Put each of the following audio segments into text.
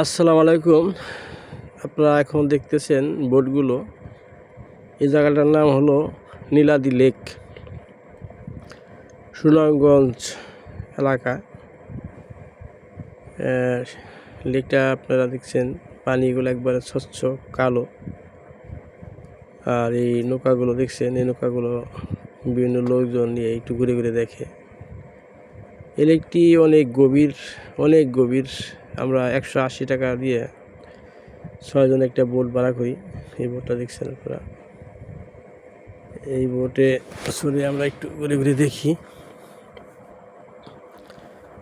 আসসালামু আলাইকুম। আপনারা এখন দেখতেছেন বোটগুলো। এই জায়গাটার নাম হলো নীলাদি লেক, সুনামগঞ্জ এলাকা। লেকটা আপনারা দেখছেন, পানিগুলো একবারে স্বচ্ছ, কালো। আর এই নৌকাগুলো দেখছেন, এই নৌকাগুলো বিভিন্ন লোকজন নিয়ে একটু ঘুরে ঘুরে দেখে। এই লেকটি অনেক গভীর অনেক গভীর। আমরা একশো আশি টাকা দিয়ে ছয়জন একটা বোট ভাড়া করি। এই বোটটা দেখছেন আপনারা? এই বোটে সরে আমরা একটু ঘুরে ঘুরে দেখি।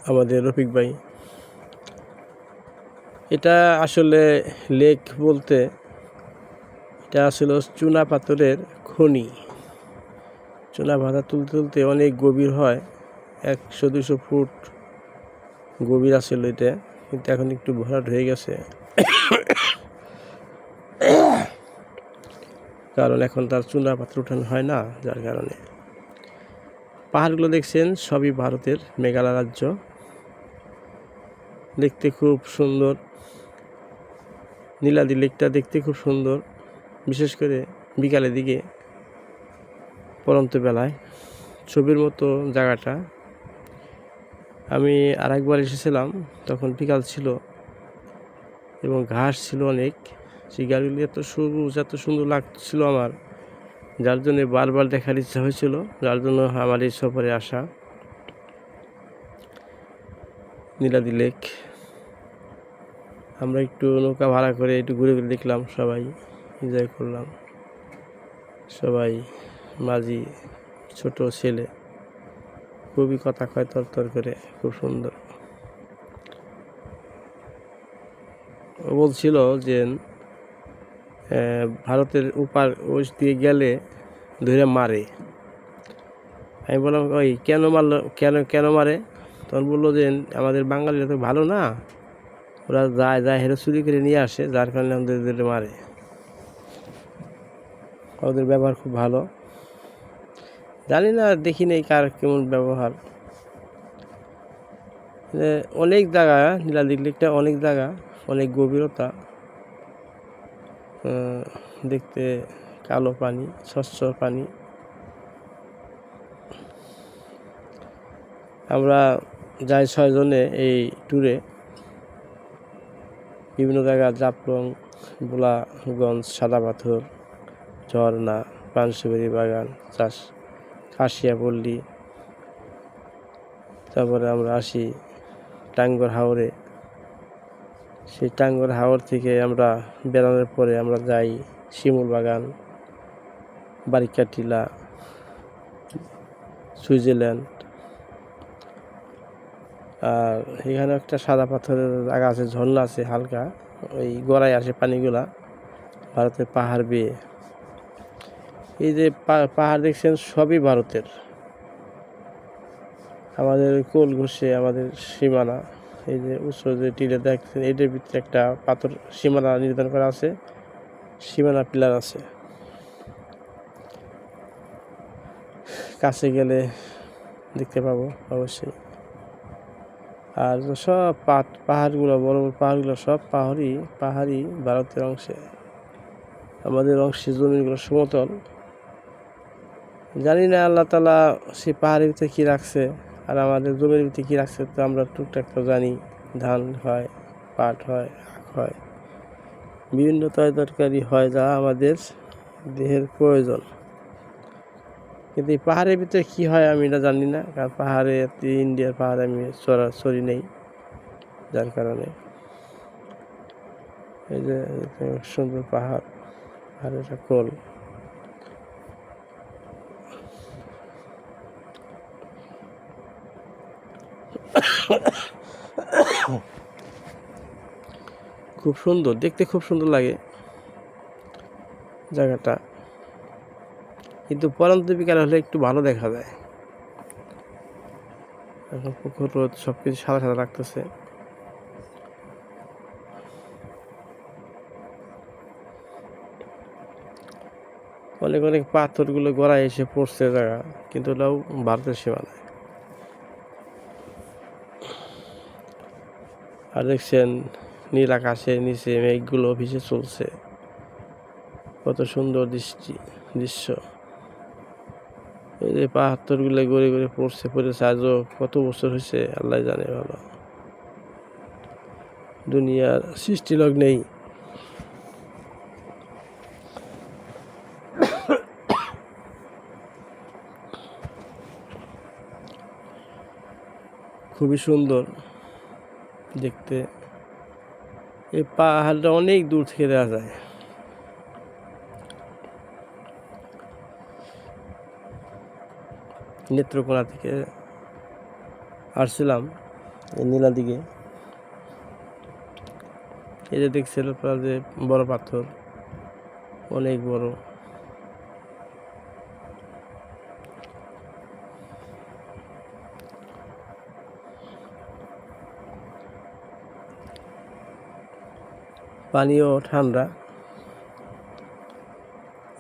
আমাদের রফিক ভাই। এটা আসলে লেক বলতে এটা আসলে চুনা পাথরের খনি। চুনা পাথর তুলতে তুলতে অনেক গভীর হয়। একশো দুশো ফুট গভীর আসলে এটা। কিন্তু এখন একটু ভরাট হয়ে গেছে। কারণ এখন তার চুনা পাত্র উঠানো হয় না, যার কারণে। পাহাড়গুলো দেখছেন, সবই ভারতের মেঘালয় রাজ্য। দেখতে খুব সুন্দর। নীলাদি লেকটা দেখতে খুব সুন্দর। বিশেষ করে বিকালের দিকে, পরন্ত বেলায়। ছবির মতো জায়গাটা। আমি আরেকবার এসেছিলাম, তখন বিকাল ছিল এবং ঘাস ছিল অনেক। সেই গাছগুলি এত সবুজ, এত সুন্দর লাগছিল আমার। যার জন্য বারবার দেখার ইচ্ছা হয়েছিল, যার জন্য আমার এই সফরে আসা। নীলাদি লেক। আমরা একটু নৌকা ভাড়া করে একটু ঘুরে ঘুরে দেখলাম সবাই এনজয় করলাম। সবাই, মাঝি, ছোট ছেলে। খুবই কথা কয় তরতর করে, খুব সুন্দর। বলছিল যে ভারতের উপার ওই দিয়ে গেলে ধরে মারে। আমি বললাম, ওই কেন মারলো, কেন কেন মারে? তখন বলল যে, আমাদের বাঙালিরা তো ভালো না। ওরা যায় যায় হেরে চুরি করে নিয়ে আসে, যার কারণে আমাদের ধরে মারে। ওদের ব্যবহার খুব ভালো। জানি না দেখি নেই কার কেমন ব্যবহার। এ, অনেক জায়গা নীলাদিক লেকটা অনেক জায়গা অনেক গভীরতা দেখতে কালো পানি স্বচ্ছ পানি। আমরা যাই ছয়জনে এই ট্যুরে বিভিন্ন জায়গা জাফলং বোলাগঞ্জ সাদা পাথর ঝর্ণা পানসুবেরি বাগান চাষ। কাশিয়াপল্লী তারপরে আমরা আসি টাঙ্গর হাওরে। সেই টাঙ্গর হাওর থেকে আমরা বেড়ানোর পরে আমরা যাই শিমুল বাগান বারিকা টিলা সুইজারল্যান্ড। আর এখানে একটা সাদা পাথরের জায়গা আছে, ঝর্ণা আছে হালকা, ওই গড়াই আসে পানিগুলা, ভারতের পাহাড় বেয়ে। এই যে পাহাড় দেখছেন, সবই ভারতের। আমাদের কোল ঘষে আমাদের সীমানা, এই যে উচ্চ যে টিলে দেখছেন, এটার ভিতরে একটা পাথর সীমানা নির্ধারণ করা আছে, সীমানা পিলার আছে। কাছে গেলে দেখতে পাবো, অবশ্যই। আর সব পাহাড়গুলো, বড় বড় পাহাড়গুলো সব পাহাড়ি পাহাড়ি ভারতের অংশে। আমাদের অংশে জমিগুলো সমতল। জানি না, আল্লাহ তালা সেই পাহাড়ের ভিতরে কী রাখছে আর আমাদের জমির ভিতরে কী রাখছে তো আমরা টুকটাক তো জানি, ধান হয়, পাট হয়, আখ হয়, বিভিন্ন তয় তরকারি হয় যা আমাদের দেহের প্রয়োজন। কিন্তু এই পাহাড়ের ভিতরে কী হয় আমি এটা জানি না, কারণ পাহাড়ে ইন্ডিয়ার পাহাড়ে আমি চড়া, চড়ি নেই যার কারণে। এই যে, সুন্দর পাহাড় আর এটা কোল। খুব সুন্দর, দেখতে খুব সুন্দর লাগে জায়গাটা। কিন্তু পরন্ত বিকাল হলে একটু ভালো দেখা যায়। এখন পুকুর, রোদ সব কিছু সাদা সাদা রাখতেছে অনেক অনেক পাথরগুলো গড়ায় এসে পড়ছে জায়গা, কিন্তু ওটাও ভারতের সীমানায়। আর দেখছেন নীল আকাশের নিচে মেঘগুলো ভেসে চলছে। কত সুন্দর দৃষ্টি, দৃশ্য। এই যে পাহাড়গুলো গড়ে গড়ে পড়ছে, পড়েছে আজও কত বছর হয়েছে, আল্লাহ জানে ভালো। দুনিয়ার সৃষ্টি লগ্নেই খুবই সুন্দর। দেখতে। এই পাহাড়টা অনেক দূর থেকে দেখা যায়। নেত্রকোনা থেকে আসছিলাম নীলা দিকে। এই যে দেখছিল যে বড় পাথর, অনেক বড়। পানিও ঠান্ডা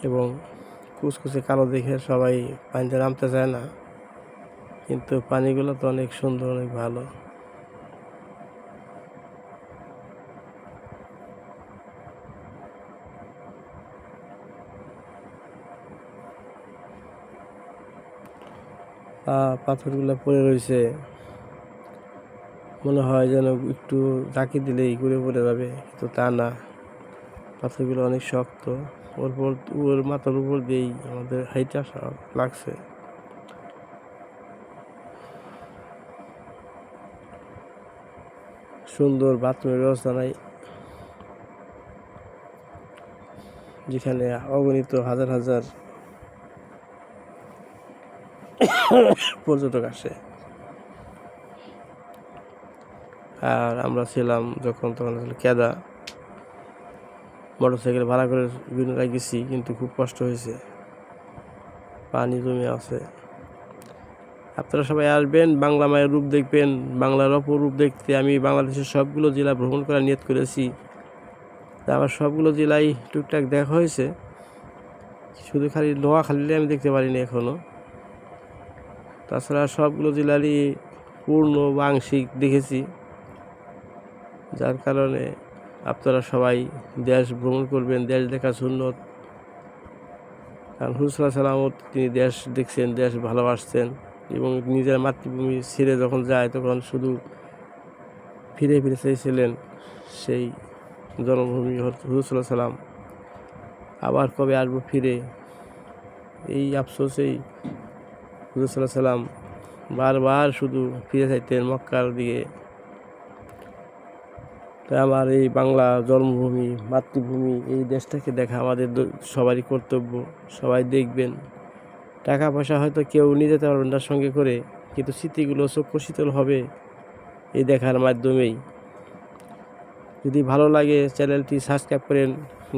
এবং কুচকুচে কালো দেখে সবাই পানিতে নামতে চায় না। কিন্তু পানিগুলো তো অনেক সুন্দর, অনেক ভালো। পাথরগুলো পড়ে রয়েছে। মনে হয় যেন একটু জাকি দিলেই ঘুরে পড়ে যাবে, কিন্তু তা না। পাথরগুলো অনেক শক্ত। ওর পর ওর মাথার উপর দিয়েই আমাদের হাইটে আসা লাগছে। সুন্দর বাথরুমের ব্যবস্থা নাই। যেখানে অগণিত হাজার হাজার পর্যটক আসে। আর আমরা ছিলাম যখন তখন ছিল কেদা মোটর সাইকেল ভাড়া করে বিভিন্ন জায়গায় গেছি, কিন্তু খুব কষ্ট হয়েছে। পানি জমে আছে। আপনারা সবাই আসবেন, বাংলা মায়ের রূপ দেখবেন, বাংলার অপর রূপ দেখতে। আমি বাংলাদেশের সবগুলো জেলা ভ্রমণ করার নিয়ত করেছি। আমার সবগুলো জেলায় টুকটাক দেখা হয়েছে। শুধু খালি নোয়াখালীতে আমি দেখতে পারিনি এখনও তাছাড়া সবগুলো জেলারই পূর্ণ বা আংশিক দেখেছি। যার কারণে আপনারা সবাই দেশ ভ্রমণ করবেন, দেশ দেখা সুন্নত কারণ হুসরা সালামত তিনি দেশ দেখছেন, দেশ ভালোবাসছেন এবং নিজের মাতৃভূমি ছেড়ে যখন যায় তখন শুধু ফিরে ফিরে চেয়েছিলেন সেই জন্মভূমি হুসুল্লাহ সালাম আবার কবে আসব ফিরে? এই আফসোসেই হুজুর সাল্লাম বারবার শুধু ফিরে চাইতেন মক্কার দিকে। তাই আমার এই বাংলা জন্মভূমি, মাতৃভূমি, এই দেশটাকে দেখা আমাদের সবারই কর্তব্য। সবাই দেখবেন। টাকা পয়সা হয়তো কেউ নিয়ে যেতে পারবেন তার সঙ্গে করে, কিন্তু স্মৃতিগুলো চক্ষু শীতল হবে এই দেখার মাধ্যমেই। যদি ভালো লাগে চ্যানেলটি সাবস্ক্রাইব করেন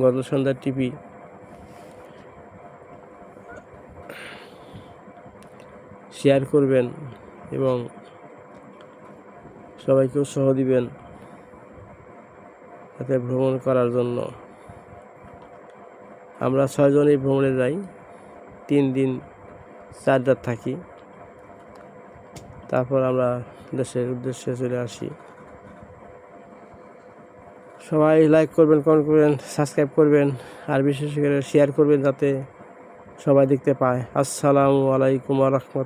গত সন্ধ্যা টিভি। শেয়ার করবেন এবং সবাইকে উৎসাহ দিবেন। যাতে ভ্রমণ করার জন্য। আমরা ছয়জনই ভ্রমণে যাই তিন দিন চার রাত থাকি। তারপর আমরা দেশের উদ্দেশ্যে চলে আসি। সবাই লাইক করবেন কমেন্ট করবেন সাবস্ক্রাইব করবেন, আর বিশেষ করে শেয়ার করবেন যাতে সবাই দেখতে পায়। আসসালামু আলাইকুম রহমত